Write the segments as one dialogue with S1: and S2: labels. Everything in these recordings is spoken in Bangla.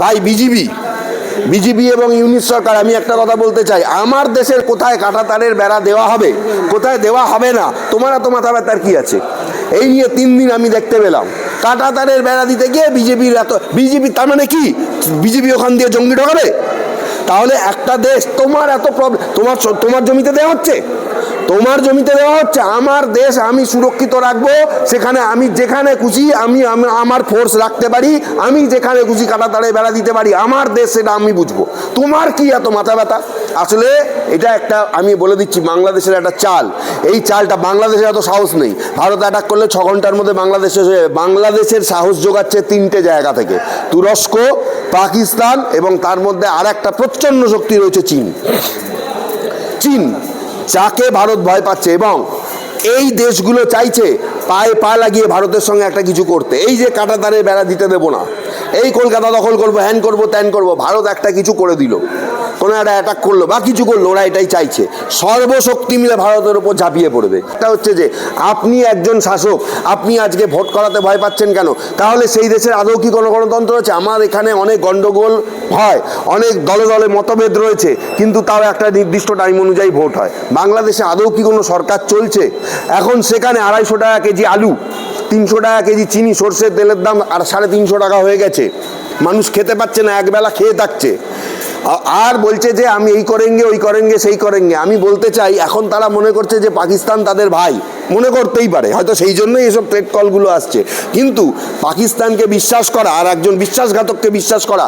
S1: ভাই, বিজিবি। বিজিবি এবং ইউনিট সরকার, আমি একটা কথা বলতে চাই। আমার দেশের কোথায় কাঁটাতারের বেড়া দেওয়া হবে, কোথায় দেওয়া হবে না, তোমার এত মাথা ব্যথার কি আছে? এই নিয়ে তিন দিন আমি দেখতে পেলাম। কাঁটাতারের বেড়া দিতে গিয়ে বিজেপির এত বিজেপি তার মানে কি? বিজেপি ওখান দিয়ে জঙ্গি ঢোকাবে? তাহলে একটা দেশ তোমার এত প্রবলেম তোমার তোমার জমিতে দেওয়া হচ্ছে? তোমার জমিতে দেওয়া হচ্ছে, আমার দেশ আমি সুরক্ষিত রাখব, সেখানে আমি যেখানে খুশি, আমি, আমি- আমার ফোর্স রাখতে পারি, আমি যেখানে খুশি কাটা তাড়ে বেড়া দিতে পারি, আমার দেশ সেটা আমি বুঝব। তোমার কি এত মাথা ব্যথা? আসলে এটা একটা, আমি বলে দিচ্ছি, বাংলাদেশের একটা চাল। এই চালটা বাংলাদেশের এত সাহস নেই। ভারত অ্যাটাক করলে ছ ঘণ্টার মধ্যে বাংলাদেশে বাংলাদেশের সাহস যোগাচ্ছে তিনটে জায়গা থেকে। তুরস্ক, পাকিস্তান এবং তার মধ্যে আর একটা প্রচণ্ড শক্তি রয়েছে চীন। চীন। যাকে ভারত ভয় পাচ্ছে এবং এই দেশগুলো চাইছে পায়ে পা লাগিয়ে ভারতের সঙ্গে একটা কিছু করতে। এই যে কাটাতারে বেড়া দিতে দেবো না। এই কলকাতা দখল করব, হ্যান করব, ত্যান করব, ভারত একটা কিছু করে দিল। কোনো একটা অ্যাটাক করল, বা কিছু করল, ওরা এটাই চাইছে। সর্বশক্তি মিলে ভারতের উপর ঝাঁপিয়ে পড়বে। এটা হচ্ছে যে, আপনি একজন শাসক, আপনি আজকে ভোট করাতে ভয় পাচ্ছেন কেন? তাহলে সেই দেশের আদৌ কি কোনো গণতন্ত্র আছে? আমার এখানে অনেক গন্ডগোল হয়, অনেক দলে দলে মতভেদ রয়েছে, কিন্তু তাও একটা নির্দিষ্ট টাইম অনুযায়ী ভোট হয়। বাংলাদেশে আদৌ কি কোনো সরকার চলছে? এখন সেখানে আড়াইশো টাকা কেজি আলু তিনশো টাকা কেজি চিনি, সর্ষের তেলের দাম আর সাড়ে তিনশো টাকা হয়ে গেছে। মানুষ খেতে পাচ্ছে না একবেলা খেয়ে থাকছে। আর বলছে যে, আমি এই করেঙ্গে, ওই করেঙ্গে, সেই করেঙ্গে। আমি বলতে চাই, এখন তারা মনে করছে যে, পাকিস্তান তাদের ভাই। মনে করতেই পারে, হয়তো সেই জন্যই এসব ট্রেড কলগুলো আসছে। কিন্তু পাকিস্তানকে বিশ্বাস করা আর একজন বিশ্বাসঘাতককে বিশ্বাস করা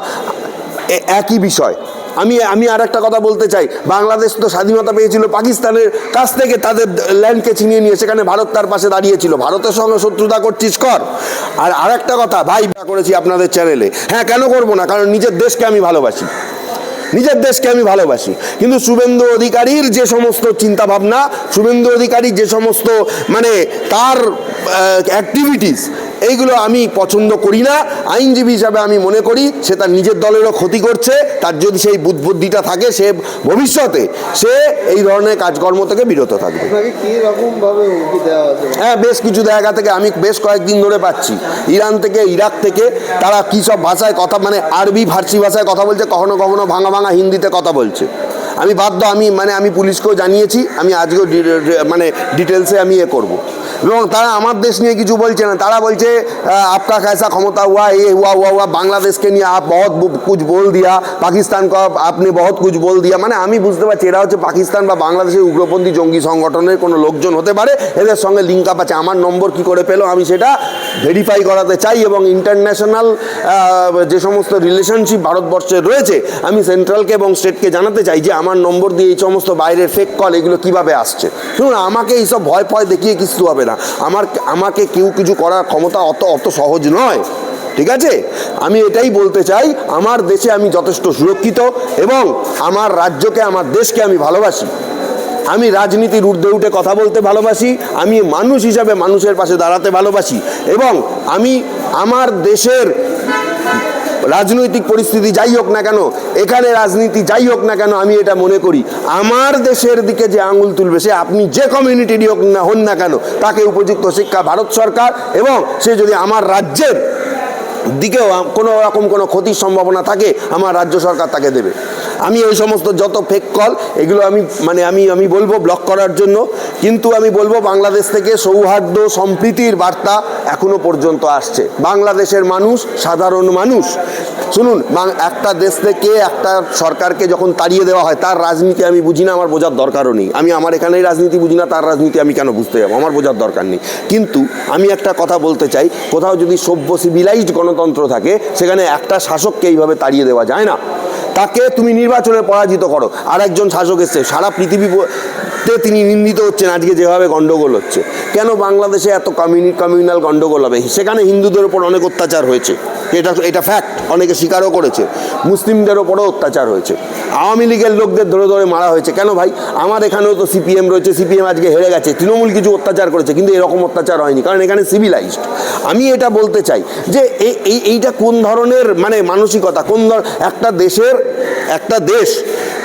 S1: একই বিষয়। আমি আমি আর একটা কথা বলতে চাই। বাংলাদেশ তো স্বাধীনতা পেয়েছিল পাকিস্তানের কাছ থেকে তাদের ল্যান্ডকে ছিনিয়ে নিয়ে, সেখানে ভারত তার পাশে দাঁড়িয়েছিল। ভারতের সঙ্গে শত্রুতা করছিস কর। আর আরেকটা কথা, ভাই বা করেছি আপনাদের চ্যানেলে। হ্যাঁ কেন করব না? কারণ নিজের দেশকে আমি ভালোবাসি। নিজের দেশকে আমি ভালোবাসি। কিন্তু শুভেন্দু অধিকারীর যে সমস্ত চিন্তা ভাবনা শুভেন্দু অধিকারীর যে সমস্ত মানে তার অ্যাক্টিভিটিস এইগুলো আমি পছন্দ করি না। আইনজীবী হিসাবে আমি মনে করি সে তার নিজের দলেরও ক্ষতি করছে তার যদি সেই বুদ্ধিটা থাকে সে ভবিষ্যতে সে এই ধরনের কাজকর্ম থেকে বিরত থাকবে। হ্যাঁ বেশ কিছু জায়গা থেকে আমি বেশ কয়েকদিন ধরে পাচ্ছি। ইরান থেকে ইরাক থেকে তারা কী সব ভাষায় কথা মানে আরবি ফার্সি ভাষায় কথা বলছে কখনো কখনো ভাঙা ভাঙা হিন্দিতে কথা বলছে। আমি বাধ্য আমি মানে আমি পুলিশকেও জানিয়েছি আমি আজকেও মানে ডিটেলসে আমি এ করব। এবং তারা আমার দেশ নিয়ে কিছু বলছে না। তারা বলছে আপকা कैसा ক্ষমতা হুয়া, এ হুয়া হুয়া হুয়া, বাংলাদেশকে নিয়ে আপ বহুত কুছ বল দিয়া, পাকিস্তান কা আপনি বহুত কুছ বল দিয়া। মানে আমি বুঝতে পারছি, এরা হচ্ছে পাকিস্তান বা বাংলাদেশের উগ্রপন্থী জঙ্গি সংগঠনের কোনো লোকজন হতে পারে, এদের সঙ্গে লিঙ্ক আপ আছে। আমার নম্বর কি করে পেল, আমি সেটা ভেরিফাই করাতে চাই এবং ইন্টারন্যাশনাল যে সমস্ত রিলেশনশিপ ভারতবর্ষে রয়েছে, আমি সেন্ট্রালকে এবং স্টেটকে জানাতে চাই যে আমার নম্বর দিয়ে এই সমস্ত বাইরের ফেক কল এগুলো কীভাবে আসছে। শুনুন, আমাকে এইসব ভয় ফয় দেখিয়ে কিছু হবে না। আমার, আমাকে কেউ কিছু করার ক্ষমতা অত অত সহজ নয়। ঠিক আছে? আমি এটাই বলতে চাই, আমার দেশে আমি যথেষ্ট সুরক্ষিত এবং আমার রাজ্যকে, আমার দেশকে আমি ভালোবাসি। আমি রাজনীতির ঊর্ধ্বে উঠে কথা বলতে ভালোবাসি, আমি মানুষ হিসাবে মানুষের পাশে দাঁড়াতে ভালোবাসি এবং আমি আমার দেশের রাজনৈতিক পরিস্থিতি যাই হোক না কেন, এখানে রাজনীতি যাই হোক না কেন, আমি এটা মনে করি। আমার দেশের দিকে যে আঙুল তুলবে, সে আপনি যে কমিউনিটিরই হোক না, হন না কেন, তাকে উপযুক্ত শিক্ষা ভারত সরকার এবং সে যদি আমার রাজ্যের দিকেও কোনো রকম কোনো ক্ষতির সম্ভাবনা থাকে, আমার রাজ্য সরকার তাকে দেবে। আমি এই সমস্ত যত ফেক কল এগুলো আমি মানে আমি আমি বলব ব্লক করার জন্য। কিন্তু আমি বলব বাংলাদেশ থেকে সৌহার্দ্য সম্প্রীতির বার্তা এখনও পর্যন্ত আসছে। বাংলাদেশের মানুষ সাধারণ মানুষ। শুনুন একটা দেশ থেকে একটা সরকারকে যখন তাড়িয়ে দেওয়া হয়, তার রাজনীতি আমি বুঝি না, আমার বোঝার দরকারও নেই। আমি আমার এখানেই রাজনীতি বুঝি না, তার রাজনীতি আমি কেন বুঝতে যাব? আমার বোঝার দরকার নেই। কিন্তু আমি একটা কথা বলতে চাই, কোথাও যদি সভ্য সিভিলাইজড গণতন্ত্র থাকে, সেখানে একটা শাসককে এইভাবে তাড়িয়ে দেওয়া যায় না? তাকে তুমি নির্বাচনে পরাজিত করো। আর একজন শাসক এসছে। সারা পৃথিবীতে তিনি নিন্দিত হচ্ছেন। আজকে যেভাবে গণ্ডগোল হচ্ছে। কেন বাংলাদেশে এত কমিউনি, কমিউনাল গণ্ডগোল হবে? সেখানে হিন্দুদের ওপর অনেক অত্যাচার হয়েছে। এটা এটা ফ্যাক্ট অনেকে স্বীকারও করেছে। মুসলিমদের ওপরও অত্যাচার হয়েছে। আওয়ামী লীগের লোকদের ধরে ধরে মারা হয়েছে। কেন ভাই? আমার এখানেও তো সিপিএম রয়েছে, সিপিএম আজকে হেরে গেছে, তৃণমূল কিছু অত্যাচার করেছে, কিন্তু এরকম অত্যাচার হয়নি, কারণ এখানে সিভিলাইজড আমি এটা বলতে চাই যে এই, এইটা কোন ধরনের মানে মানসিকতা, কোন ধর, একটা দেশের, একটা দেশ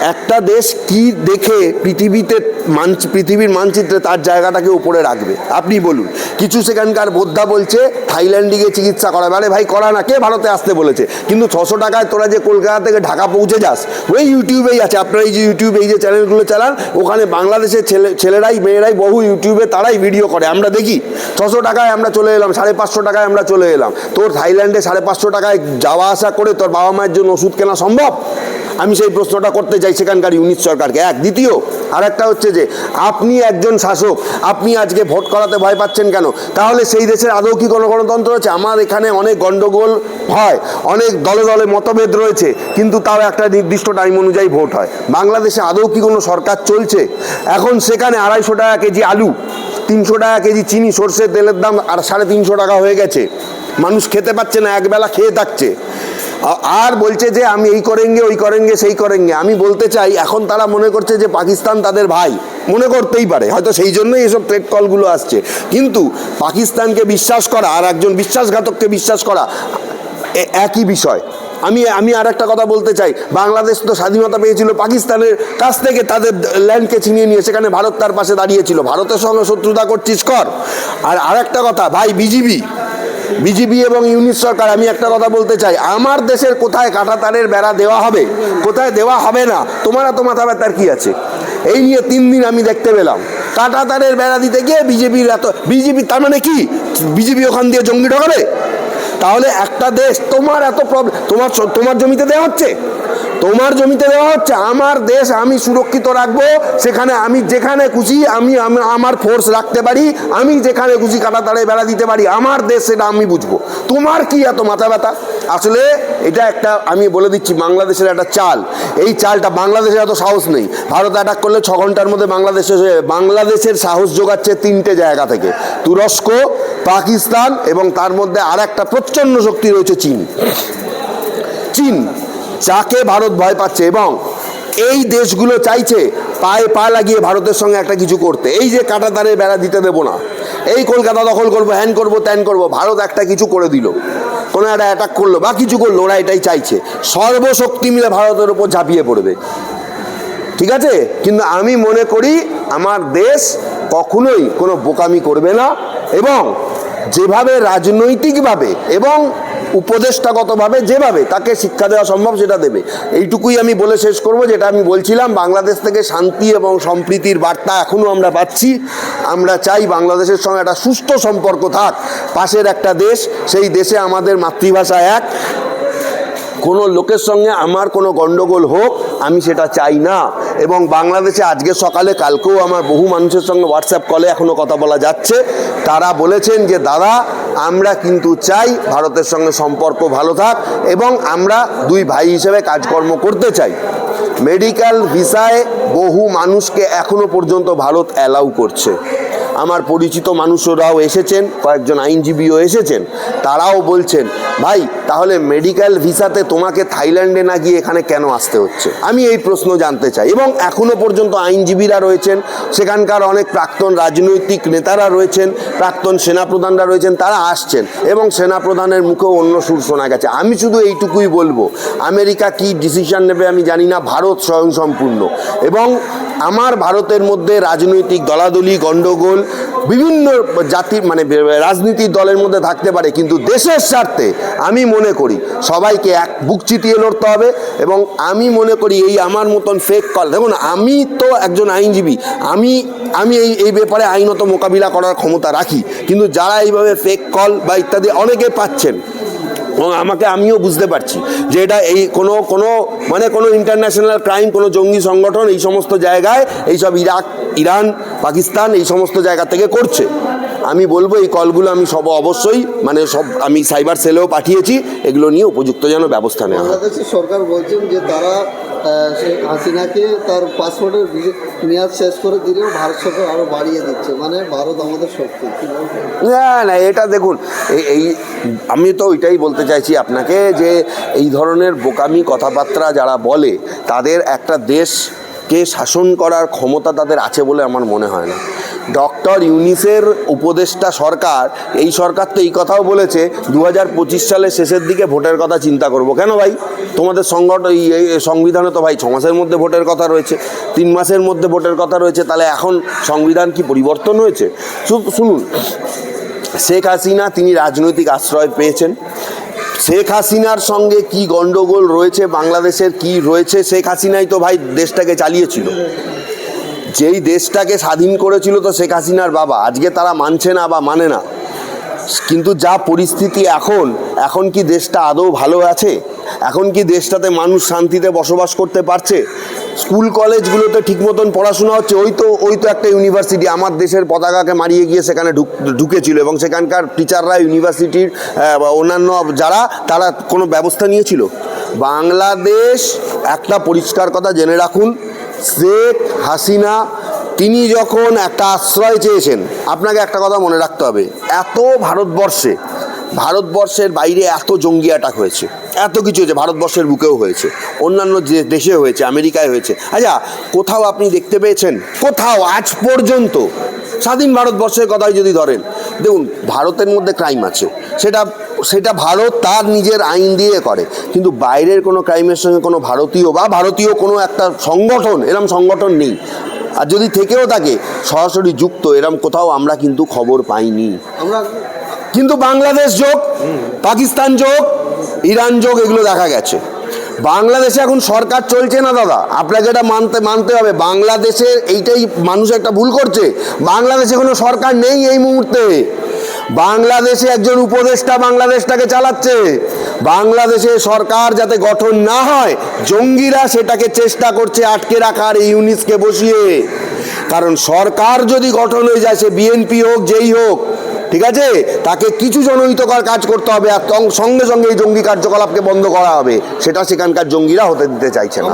S1: একটা দেশ কি দেখে পৃথিবীতে মানচ পৃথিবীর মানচিত্রে তার জায়গাটাকে উপরে রাখবে? আপনি বলুন। কিছু সেখানকার বোদ্ধা বলছে, থাইল্যান্ডে গিয়ে চিকিৎসা করাবে। আরে ভাই, করা না, কে ভারতে আসতে বলেছে? কিন্তু ছশো টাকায় তোরা যে কলকাতা থেকে ঢাকা পৌঁছে যাস, ওই ইউটিউবেই আছে। আপনারা এই যে ইউটিউবে, এই যে চ্যানেলগুলো চালান, ওখানে বাংলাদেশের ছেলে, ছেলেরাই, মেয়েরাই বহু ইউটিউবে তারাই ভিডিও করে। আমরা দেখি, ছশো টাকায় আমরা চলে এলাম, সাড়ে পাঁচশো টাকায় আমরা চলে এলাম। তোর থাইল্যান্ডে সাড়ে পাঁচশো টাকায় যাওয়া আসা করে তোর বাবা মায়ের জন্য ওষুধ কেনা সম্ভব? আমি সেই প্রশ্নটা করতে চাই সেখানকার ইউনিট সরকারকে। এক, দ্বিতীয় আর একটা হচ্ছে যে, আপনি একজন শাসক, আপনি আজকে ভোট করাতে ভয় পাচ্ছেন কেন? তাহলে সেই দেশের আদৌ কি কোনো গণতন্ত্র আছে? আমার এখানে অনেক গণ্ডগোল হয়, অনেক দলে দলে মতভেদ রয়েছে, কিন্তু তাও একটা নির্দিষ্ট টাইম অনুযায়ী ভোট হয়। বাংলাদেশে আদৌ কি কোনো সরকার চলছে? এখন সেখানে আড়াইশো টাকা কেজি আলু, তিনশো টাকা কেজি চিনি সর্ষের তেলের দাম আর সাড়ে তিনশো টাকা হয়ে গেছে। মানুষ খেতে পাচ্ছে না, একবেলা খেয়ে থাকছে। আর বলছে যে আমি এই করেঙ্গে, ওই করেঙ্গে, সেই করেঙ্গে। আমি বলতে চাই, এখন তারা মনে করছে যে পাকিস্তান তাদের ভাই। মনে করতেই পারে, হয়তো সেই জন্যই এসব ট্রেড কলগুলো আসছে। কিন্তু পাকিস্তানকে বিশ্বাস করা আর একজন বিশ্বাসঘাতককে বিশ্বাস করা একই বিষয়। আমি আমি আর একটা কথা বলতে চাই। বাংলাদেশ তো স্বাধীনতা পেয়েছিল পাকিস্তানের কাছ থেকে, তাদের ল্যান্ডকে ছিনিয়ে নিয়ে, সেখানে ভারত তার পাশে দাঁড়িয়েছিল। ভারতের সঙ্গে শত্রুতা করছিস, কর। আর আরেকটা কথা, ভাই, বিজিবি বিজেপি এবং ইউনিট সরকার, আমি একটা কথা বলতে চাই, আমার দেশের কোথায় কাঁটাতারের বেড়া দেওয়া হবে, কোথায় দেওয়া হবে না, তোমার তো মাথা ব্যথার কী আছে? এই নিয়ে তিন দিন আমি দেখতে পেলাম। কাঁটাতারের বেড়া দিতে গিয়ে বিজেপির এত, বিজেপি, তার মানে কি? বিজেপি ওখান দিয়ে জঙ্গি ঢোকাবে? তাহলে একটা দেশ তোমার এত প্রবলেম তোমার তোমার জমিতে দেওয়া হচ্ছে? তোমার জমিতে দেওয়া হচ্ছে, আমার দেশ আমি সুরক্ষিত রাখব, সেখানে আমি যেখানে খুশি, আমি, আমি- আমার ফোর্স রাখতে পারি, আমি যেখানে খুশি কাটা তাড়ে বেড়া দিতে পারি, আমার দেশ সেটা আমি বুঝব। তোমার কি এত মাথা ব্যথা? আসলে এটা একটা, আমি বলে দিচ্ছি, বাংলাদেশের একটা চাল। এই চালটা বাংলাদেশের এত সাহস নেই। ভারত অ্যাটাক করলে ছ ঘণ্টার মধ্যে বাংলাদেশে বাংলাদেশের সাহস যোগাচ্ছে তিনটে জায়গা থেকে। তুরস্ক, পাকিস্তান এবং তার মধ্যে আর একটা প্রচণ্ড শক্তি রয়েছে চীন। চীন। যাকে ভারত ভয় পাচ্ছে এবং এই দেশগুলো চাইছে পায়ে পা লাগিয়ে ভারতের সঙ্গে একটা কিছু করতে। এই যে কাঁটাতারে বেড়া দিতে দেবো না। এই কলকাতা দখল করব, হ্যান করব, ত্যান করব, ভারত একটা কিছু করে দিল। কোনো একটা অ্যাটাক করল, বা কিছু করল, ওরা এটাই চাইছে। সর্বশক্তি মিলে ভারতের উপর ঝাঁপিয়ে পড়বে। ঠিক আছে? কিন্তু আমি মনে করি আমার দেশ কখনোই কোনো বোকামি করবে না এবং যেভাবে রাজনৈতিকভাবে এবং উপদেষ্টাগতভাবে যেভাবে তাকে শিক্ষা দেওয়া সম্ভব সেটা দেবে। এইটুকুই আমি বলে শেষ করব, যেটা আমি বলছিলাম, বাংলাদেশ থেকে শান্তি এবং সম্প্রীতির বার্তা এখনও আমরা পাচ্ছি। আমরা চাই বাংলাদেশের সঙ্গে একটা সুস্থ সম্পর্ক থাক। পাশের একটা দেশ, সেই দেশে আমাদের মাতৃভাষা এক। কোনো লোকের সঙ্গে আমার কোনো গণ্ডগোল হোক, আমি সেটা চাই না। এবং বাংলাদেশে আজকে সকালে কালকেও আমার বহু মানুষের সঙ্গে হোয়াটসঅ্যাপ কলে এখনও কথা বলা যাচ্ছে। তারা বলেছেন যে, দাদা, আমরা কিন্তু চাই ভারতের সঙ্গে সম্পর্ক ভালো থাক এবং আমরা দুই ভাই হিসেবে কাজকর্ম করতে চাই। মেডিকেল ভিসায় বহু মানুষকে এখনও পর্যন্ত ভারত অ্যালাউ করছে। আমার পরিচিত মানুষরাও এসেছেন, কয়েকজন আইনজীবীও এসেছেন, তারাও বলছেন, ভাই, তাহলে মেডিকেল ভিসাতে তোমাকে থাইল্যান্ডে না গিয়ে এখানে কেন আসতে হচ্ছে? আমি এই প্রশ্ন জানতে চাই। এবং এখনও পর্যন্ত আইনজীবীরা রয়েছেন, সেখানকার অনেক প্রাক্তন রাজনৈতিক নেতারা রয়েছেন, প্রাক্তন সেনাপ্রধানরা রয়েছেন, তারা আসছেন এবং সেনাপ্রধানের মুখেও অন্য সুর শোনা গেছে। আমি শুধু এইটুকুই বলব, আমেরিকা কি ডিসিশন নেবে আমি জানি না, ভারত স্বয়ংসম্পূর্ণ। এবং আমার ভারতের মধ্যে রাজনৈতিক দলাদলি গণ্ডগোল বিভিন্ন জাতির মানে রাজনীতির দলের মধ্যে থাকতে পারে, কিন্তু দেশের স্বার্থে আমি মনে করি সবাইকে এক বুক চিতিয়ে লড়তে হবে এবং আমি মনে করি এই আমার মতন ফেক কল দেখুন, আমি তো একজন আইনজীবী, আমি আমি এই এই ব্যাপারে আইনত মোকাবিলা করার ক্ষমতা রাখি, কিন্তু যারা এইভাবে ফেক কল বা ইত্যাদি অনেকে পাচ্ছেন এবং আমাকে আমিও বুঝতে পারছি যে এটা এই কোনো কোনো মানে কোনো ইন্টারন্যাশনাল ক্রাইম কোনো জঙ্গি সংগঠন এই সমস্ত জায়গায় এইসব ইরাক, ইরান, পাকিস্তান এই সমস্ত জায়গা থেকে করছে। আমি বলব এই কলগুলো আমি সব অবশ্যই মানে সব আমি সাইবার সেলেও পাঠিয়েছি এগুলো নিয়ে উপযুক্ত যেন ব্যবস্থা নেওয়া হয়।
S2: সরকার বলছেন যে তারা শেখ হাসিনাকে তার পাসপোর্টের মেয়াদ শেষ করে দিলেও ভারত সরকার আরও বাড়িয়ে দিচ্ছে। মানে ভারত আমাদের শক্তি
S1: না না এটা দেখুন এই এই আমি তো ওইটাই বলতে চাইছি আপনাকে যে এই ধরনের বোকামি কথাবার্তা যারা বলে তাদের একটা দেশকে শাসন করার ক্ষমতা তাদের আছে বলে আমার মনে হয় না। ডক্টর ইউনিসের উপদেষ্টা সরকার, এই সরকার তো এই কথাও বলেছে দু হাজার পঁচিশ সালের শেষের দিকে ভোটের কথা চিন্তা করব। কেন ভাই? তোমাদের সংগঠন সংবিধানে তো ভাই ছ মাসের মধ্যে ভোটের কথা রয়েছে, তিন মাসের মধ্যে ভোটের কথা রয়েছে, তাহলে এখন সংবিধান কি পরিবর্তন হয়েছে? শুনুন, শেখ হাসিনা তিনি রাজনৈতিক আশ্রয় পেয়েছেন। শেখ হাসিনার সঙ্গে কি গন্ডগোল রয়েছে, বাংলাদেশের কি রয়েছে, শেখ হাসিনাই তো ভাই দেশটাকে চালিয়েছিল। যেই দেশটাকে স্বাধীন করেছিল তো শেখ হাসিনার বাবা, আজকে তারা মানছে না বা মানে না। কিন্তু যা পরিস্থিতি এখন এখন কি দেশটা আদৌ ভালো আছে? এখন কি দেশটাতে মানুষ শান্তিতে বসবাস করতে পারছে? স্কুল কলেজগুলোতে ঠিক মতন পড়াশোনা হচ্ছে, ওই তো ওই তো একটা ইউনিভার্সিটি, আমার দেশের পতাকাকে মারিয়ে গিয়ে সেখানে ঢুক, ঢুকেছিল এবং সেখানকার টিচাররা, ইউনিভার্সিটির অন্যান্য যারা, তারা কোনো ব্যবস্থা নিয়েছিল? বাংলাদেশ একটা পরিষ্কার কথা জেনে রাখুন শেখ হাসিনা, তিনি যখন একটা আশ্রয় চেয়েছেন, আপনাকে একটা কথা মনে রাখতে হবে, এত ভারতবর্ষে, ভারতবর্ষের বাইরে এত জঙ্গি অ্যাটাক হয়েছে, এত কিছু হয়েছে, ভারতবর্ষের বুকেও হয়েছে, অন্যান্য যে দেশে হয়েছে, আমেরিকায় হয়েছে। আচ্ছা কোথাও আপনি দেখতে পেয়েছেন? কোথাও আজ পর্যন্ত? স্বাধীন ভারতবর্ষের কথাই যদি ধরেন, দেখুন, ভারতের মধ্যে ক্রাইম আছে, সেটা সেটা ভারত তার নিজের আইন দিয়ে করে। কিন্তু বাইরের কোনো ক্রাইমের সঙ্গে কোনো ভারতীয় বা ভারতীয় কোনো একটা সংগঠন এরম সংগঠন নেই। আর যদি থেকেও থাকে সরাসরি যুক্ত এরম কোথাও আমরা কিন্তু খবর পাইনি। কিন্তু বাংলাদেশ যোগ পাকিস্তান যোগ ইরান যোগ এগুলো দেখা গেছে। বাংলাদেশে এখন সরকার চলছে না দাদা। আপনাকে এটা মানতে মানতে হবে। বাংলাদেশে এইটাই মানুষ একটা ভুল করছে। বাংলাদেশে কোনো সরকার নেই এই মুহূর্তে। বাংলাদেশে একজন উপদেষ্টা বাংলাদেশটাকে চালাচ্ছে। বাংলাদেশে সরকার যাতে গঠন না হয়, জঙ্গিরা সেটাকে চেষ্টা করছে আটকে রাখার এই ইউনিসকে বসিয়ে। কারণ সরকার যদি গঠন হয়ে যায়, সে বিএনপি হোক, যেই হোক, ঠিক আছে? তাকে কিছু জনহিতকর কাজ করতে হবে আর সঙ্গে সঙ্গে এই জঙ্গি কার্যকলাপকে বন্ধ করা হবে। সেটা সেখানকার জঙ্গিরা হতে দিতে চাইছে না।